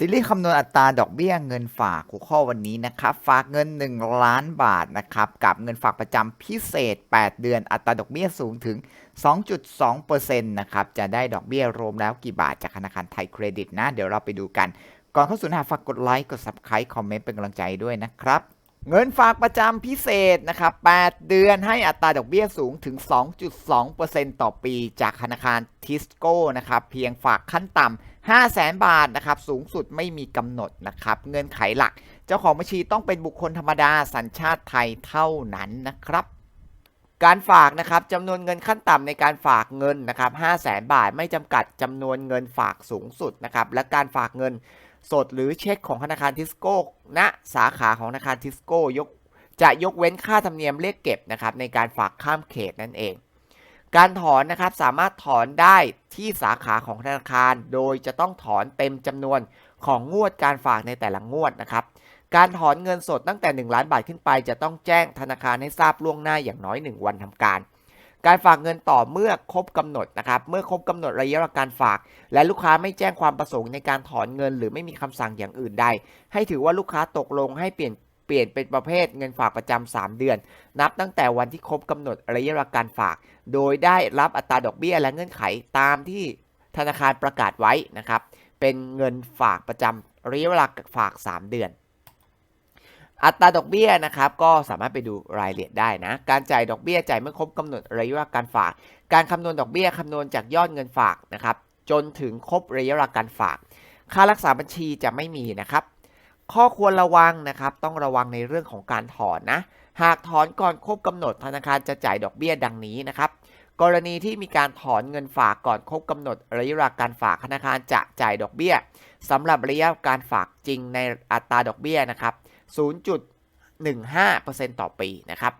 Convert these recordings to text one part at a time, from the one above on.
ซีรีส์คำนวณอัตราดอกเบี้ยเงินฝากหัวข้อวันนี้นะครับ ฝากเงิน 1 ล้านบาทนะครับกับเงินฝากประจำพิเศษ 8 เดือนอัตราดอกเบี้ยสูงถึง 2.2%นะครับจะได้ดอกเบี้ยรวมแล้วกี่บาทจากธนาคารไทยเครดิตนะ เดี๋ยวเราไปดูกัน ก่อนเข้าสู่เนื้อหาฝากกดไลค์กด Subscribe คอมเมนต์เป็นกำลังใจด้วยนะครับเงินฝากประจำพิเศษนะครับ 8 เดือนให้อัตราดอกเบี้ยสูงถึง 2.2%ต่อปีจากธนาคารทิสโก้นะครับ เพียงฝากขั้นต่ำ 5 0 0แสนบาทนะครับสูงสุดไม่มีกำหนดนะครับเงื่อนไขหลัก เจ้าของบัญชีต้องเป็นบุคคลธรรมดาสัญชาติไทยเท่านั้นนะครับการฝากนะครับจำนวนเงินขั้นต่ำในการฝากเงินนะครับ5 0 0แสนบาทไม่จำกัดจำนวนเงินฝากสูงสุดนะครับและการฝากเงินสดหรือเช็คของธนาคารทิสโก้ณสาขาของธนาคารทิสโก้ยกจะยกเว้นค่าธรรมเนียมเรียกเก็บนะครับในการฝากข้ามเขตนั่นเอง การถอนนะครับสามารถถอนได้ที่สาขาของธนาคาร โดยจะต้องถอนเต็มจำนวนของงวดการฝากในแต่ละงวดนะครับ การถอนเงินสดตั้งแต่ 1 ล้านบาทขึ้นไป จะต้องแจ้งธนาคารให้ทราบล่วงหน้าอย่างน้อย 1 วันทำการ การฝากเงินต่อเมื่อครบกำหนดนะครับเมื่อครบกำหนดระยะการฝาก และลูกค้าไม่แจ้งความประสงค์ในการถอนเงิน หรือไม่มีคำสั่งอย่างอื่นใดให้ถือว่าลูกค้าตกลงให้เปลี่ยน เปลี่ยนเป็นประเภทเงินฝากประจำ3เดือน นับตั้งแต่วันที่ครบกำหนดระยะเวลาการฝาก โดยได้รับอัตราดอกเบี้ยและเงื่อนไขตามที่ธนาคารประกาศไว้นะครับ เป็นเงินฝากประจำระยะเวลาฝาก 3 เดือน อัตราดอกเบี้ยนะครับก็สามารถไปดูรายละเอียดได้นะ การจ่ายดอกเบี้ยจ่ายเมื่อครบกำหนดระยะเวลาการฝาก การคำนวณดอกเบี้ยคำนวณจากยอดเงินฝากนะครับจนถึงครบระยะเวลาการฝาก ค่ารักษาบัญชีจะไม่มีนะครับ ข้อควรระวังนะครับ ต้องระวังในเรื่องของการถอนนะ หากถอนก่อนครบกำหนดธนาคารจะจ่ายดอกเบี้ยดังนี้นะครับกรณีที่มีการถอนเงินฝากก่อนครบกำหนดระยะเวลาการฝากธนาคารจะจ่ายดอกเบี้ยสำหรับระยะการฝากจริงในอัตราดอกเบี้ยนะครับ 0.15%ต่อปีนะครับ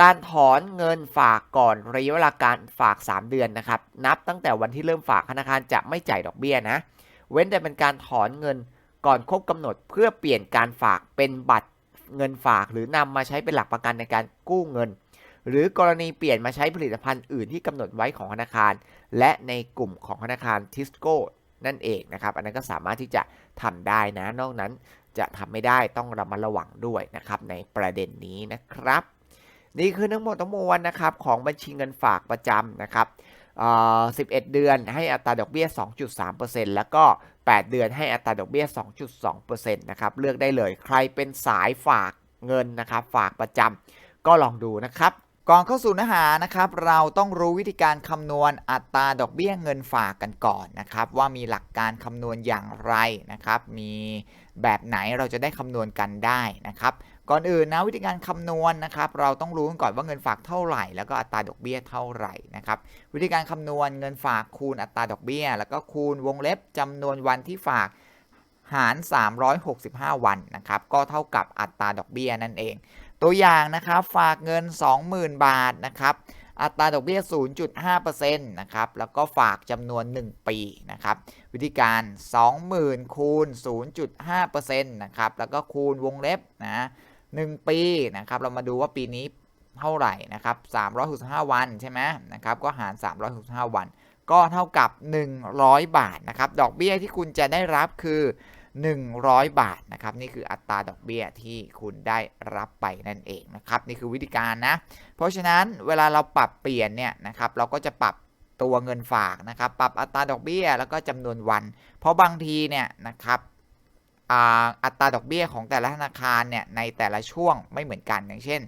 การถอนเงินฝากก่อนระยะเวลาการฝาก 3 เดือนนะครับ นับตั้งแต่วันที่เริ่มฝากธนาคารจะไม่จ่ายดอกเบี้ยนะ เว้นแต่เป็นการถอนเงิน ก่อนครบกำหนดเพื่อเปลี่ยนการฝากเป็นบัตรเงินฝาก หรือนำมาใช้เป็นหลักประกันในการกู้เงิน หรือกรณีเปลี่ยนมาใช้ผลิตภัณฑ์อื่นที่กำหนดไว้ของธนาคาร และในกลุ่มของธนาคารทิสโก้นั่นเองนะครับ อันนั้นก็สามารถที่จะทำได้นะ นอกนั้นจะทำไม่ได้ต้องระมัดระวังด้วยนะครับในประเด็นนี้นะครับ นี่คือทั้งหมดทั้งมวลนะครับของบัญชีเงินฝากประจำนะครับ11 เดือนให้อัตราดอกเบี้ย 2.3%แล้วก็ 8 เดือนให้อัตราดอกเบี้ย 2.2%นะครับเลือกได้เลยใครเป็นสายฝากเงินนะครับฝากประจำก็ลองดูนะครับก่อนเข้าสู่เนื้อหานะครับ เราต้องรู้วิธีการคำนวณอัตราดอกเบี้ยเงินฝากกันก่อนนะครับ ว่ามีหลักการคำนวณอย่างไรนะครับ มีแบบไหนเราจะได้คำนวณกันได้นะครับ ก่อนอื่นนะวิธีการคำนวณนะครับ เราต้องรู้ก่อนว่าเงินฝากเท่าไหร่ แล้วก็อัตราดอกเบี้ยเท่าไหร่นะครับ วิธีการคำนวณเงินฝากคูณอัตราดอกเบี้ย แล้วก็คูณวงเล็บจำนวนวันที่ฝากหาร 365 วันนะครับ ก็เท่ากับอัตราดอกเบี้ยนั่นเอง ตัวอย่างนะครับฝากเงิน 20,000 บาทนะครับอัตราดอกเบี้ย 0.5%นะครับ แล้วก็ฝากจำนวน 1 ปีนะครับ วิธีการ 20,000 คูณ 0.5%นะครับ แล้วก็คูณวงเล็บนะ 1 ปีนะครับเรามาดูว่าปีนี้เท่าไหร่นะครับ365 วันใช่ไหมนะครับก็หาร 365 วัน ก็เท่ากับ 100 บาทนะครับดอกเบี้ยที่คุณจะได้รับคือ 100 บาทนะครับนี่คืออัตราดอกเบี้ยที่คุณได้รับไปนั่นเองนะครับนี่คือวิธีการนะ เพราะฉะนั้นเวลาเราปรับเปลี่ยนเนี่ยนะครับเราก็จะปรับตัวเงินฝากนะครับ ปรับอัตราดอกเบี้ยแล้วก็จำนวนวัน เพราะบางทีเนี่ยนะครับ อัตราดอกเบี้ยของแต่ละธนาคารเนี่ยในแต่ละช่วงไม่เหมือนกันอย่างเช่น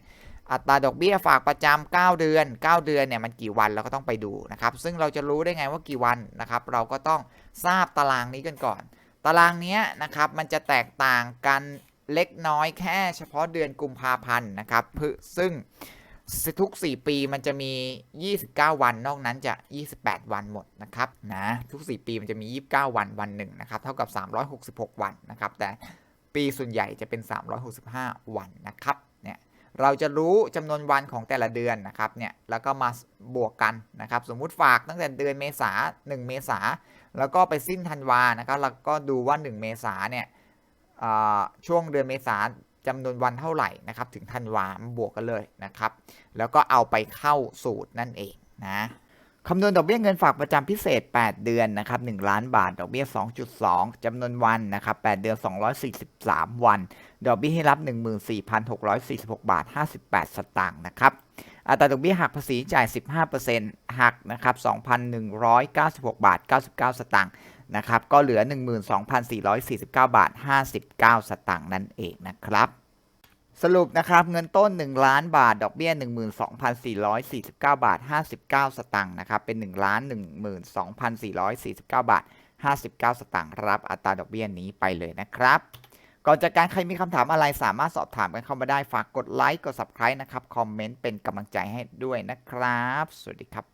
อัตราดอกเบี้ยฝากประจำ9เดือน 9 เดือนเนี่ยมันกี่วันเราก็ต้องไปดูนะครับ ซึ่งเราจะรู้ได้ไงว่ากี่วันนะครับ เราก็ต้องทราบตารางนี้กันก่อน ตารางนี้นะครับมันจะแตกต่างกันเล็กน้อยแค่เฉพาะเดือนกุมภาพันธ์นะครับซึ่ง ทุก 4 ปีมันจะมี 29 วัน นอกนั้นจะ 28 วันหมดนะครับนะทุก 4 ปีมันจะมี 29 วันวันหนึ่งนะครับเท่ากับ 366 วันนะครับ แต่ปีส่วนใหญ่จะเป็น 365 วันนะครับเนี่ยเราจะรู้จำนวนวันของแต่ละเดือนนะครับเนี่ยแล้วก็มาบวกกันนะครับ สมมุติฝากตั้งแต่เดือนเมษา 1 เมษา แล้วก็ไปสิ้นธันวานะครับเราก็ดูว่า 1 เมษาเนี่ยช่วงเดือนเมษา จำนวนวันเท่าไหร่นะครับถึงธันวาบวกกันเลยนะครับ แล้วก็เอาไปเข้าสูตรนั่นเองนะคำนวณดอกเบี้ยเงินฝากประจำพิเศษ 8 เดือนนะครับ1ล้านบาท ดอกเบี้ย 2.2จำนวนวันนะครับ8เดือน 243 วัน ดอกเบี้ยให้รับ 14,646 บาท 58 สตางค์นะครับ อัตราดอกเบี้ยหักภาษีจ่าย 15%หักนะครับ 2,196 บาท 99 สตางค์ นะครับ ก็เหลือ 12,449 บาท 59 สตางค์นั่นเองนะครับ สรุปนะครับ เงินต้น 1 ล้านบาท ดอกเบี้ย 12,449 บาท 59 สตางค์นะครับ เป็น 1 ล้าน 12,449 บาท 59 สตางค์รับอัตราดอกเบี้ยนี้ไปเลยนะครับก่อนจากการใครมีคำถามอะไรสามารถสอบถามกันเข้ามาได้ฝากกดไลค์กด subscribe นะครับ คอมเมนต์เป็นกำลังใจให้ด้วยนะครับ สวัสดีครับ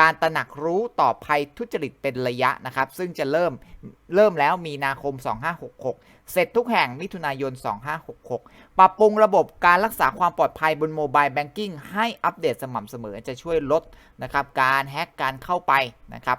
การตระหนักรู้ต่อภัยทุจริตเป็นระยะนะครับ ซึ่งจะเริ่มเริ่มแล้วมีนาคม 2566 เสร็จทุกแห่งมิถุนายน 2566 ปรับปรุงระบบการรักษาความปลอดภัยบนโมบายแบงกิ้งให้อัปเดตสม่ำเสมอจะช่วยลดนะครับการแฮ็กการเข้าไปนะครับ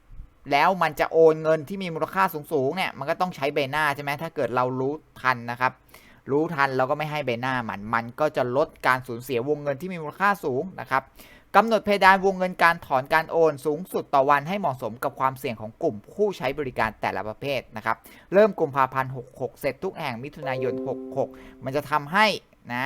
แล้วมันจะโอนเงินที่มีมูลค่าสูงๆเนี่ยมันก็ต้องใช้ใบหน้าใช่ไหมถ้าเกิดเรารู้ทันนะครับ รู้ทันเราก็ไม่ให้ใบหน้ามัน มันก็จะลดการสูญเสียวงเงินที่มีมูลค่าสูงนะครับกำหนดเพดานวงเงินการถอนการโอนสูงสุดต่อวันให้เหมาะสมกับความเสี่ยงของกลุ่มผู้ใช้บริการแต่ละประเภทนะครับ เริ่มกุมภาพันธ์66 เสร็จทุกแห่งมิถุนายน 66 มันจะทำให้นะ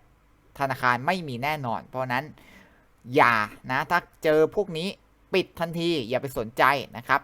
ธนาคารไม่มีแน่นอน เพราะนั้นอย่านะถ้าเจอพวกนี้ปิดทันทีอย่าไปสนใจนะครับ